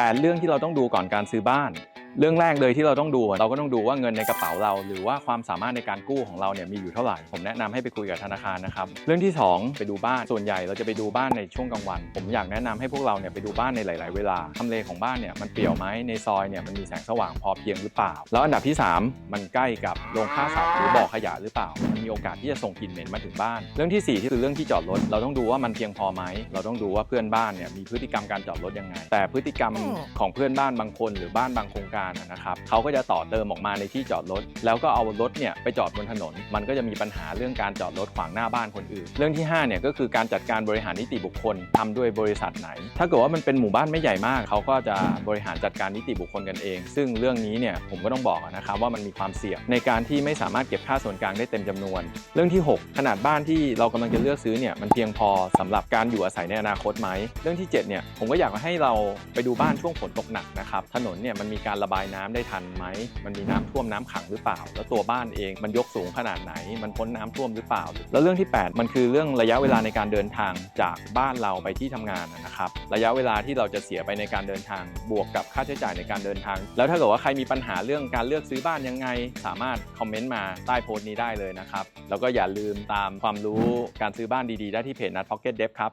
8เรื่องที่เราต้องดูก่อนการซื้อบ้าน เรื่องแรกเลยที่เราต้องดูอะเราก็ต้องดูว่าเงินในกระเป๋าเรา หรือว่าความสามารถในการกู้ของเราเนี่ยมีอยู่เท่าไหร่ ผมแนะนำให้ไปคุยกับธนาคารนะครับ เรื่องที่ 2 ไปดูบ้าน ส่วนใหญ่เราจะไปดูบ้านในช่วงกลางวัน ผมอยากแนะนำให้พวกเราเนี่ยไปดูบ้านในหลาย ๆ เวลาทำเลของบ้านเนี่ยมันเปลี่ยวไหมในซอยเนี่ยมันมีแสงสว่างพอเพียงหรือเปล่า แล้วอันดับที่ 3 มันใกล้กับโรงฆ่าสัตว์หรือบ่อขยะหรือเปล่า มันมีโอกาสที่จะส่งกลิ่นเหม็นมาถึงบ้าน เรื่องที่สี่ที่คือเรื่องที่จอดรถ เราต้องดูว่ามันเพียงพอไหม เราต้องดูว่าเพื่อนบ้านเนี่ยมีพฤติกรรมการจอดรถยังไง แต่พฤติกรรมอืมของเพื่อนบ้านบางคน หรือบ้านบางโครงการนนะครับเขาก็จะต่อเติมออกมาในที่จอดรถ แล้วก็เอารถเนี่ยไปจอดบนถนน มันก็จะมีปัญหาเรื่องการจอดรถขวางหน้าบ้านคนอื่น เรื่องที่ห้าเนี่ยก็คือการจัดการบริหารนิติบุคคลทำด้วยบริษัทไหน ถ้าเกิดว่ามันเป็นหมู่บ้านไม่ใหญ่มาก เขาก็จะบริหารจัดการนิติบุคคลกันเอง ซึ่งเรื่องนี้เนี่ยผมก็ต้องบอกนะครับว่ามันมีความเสี่ยงในการที่ไม่สามารถเก็บค่าส่วนกลางได้เต็มจำนวน เรื่องที่ 6 ขนาดบ้านที่เรากำลังจะเลือกซื้อเนี่ยมันเพียงพอสำหรับการอยู่อาศัยในอนาคตไหมเรื่องที่7เนี่ยผมก็อยากให้เราไปดูบ้านช่วงฝนตกหนักนะครับถนนเนี่ยมันมีการระบายน้ำได้ทันไหม มันมีน้ำท่วมน้ำขังหรือเปล่า แล้วตัวบ้านเองมันยกสูงขนาดไหน มันพ้นน้ำท่วมหรือเปล่า แล้วเรื่องที่ 8 มันคือเรื่องระยะเวลาในการเดินทางจากบ้านเราไปที่ทำงานนะครับ ระยะเวลาที่เราจะเสียไปในการเดินทาง บวกกับค่าใช้จ่ายในการเดินทาง แล้วถ้าเกิดว่าใครมีปัญหาเรื่องการเลือกซื้อบ้านยังไง สามารถคอมเมนต์มาใต้โพสต์นี้ได้เลยนะครับ แล้วก็อย่าลืมตามความรู้การซื้อบ้านดีๆ ได้ที่เพจนัดพ็อกเก็ตเดฟครับ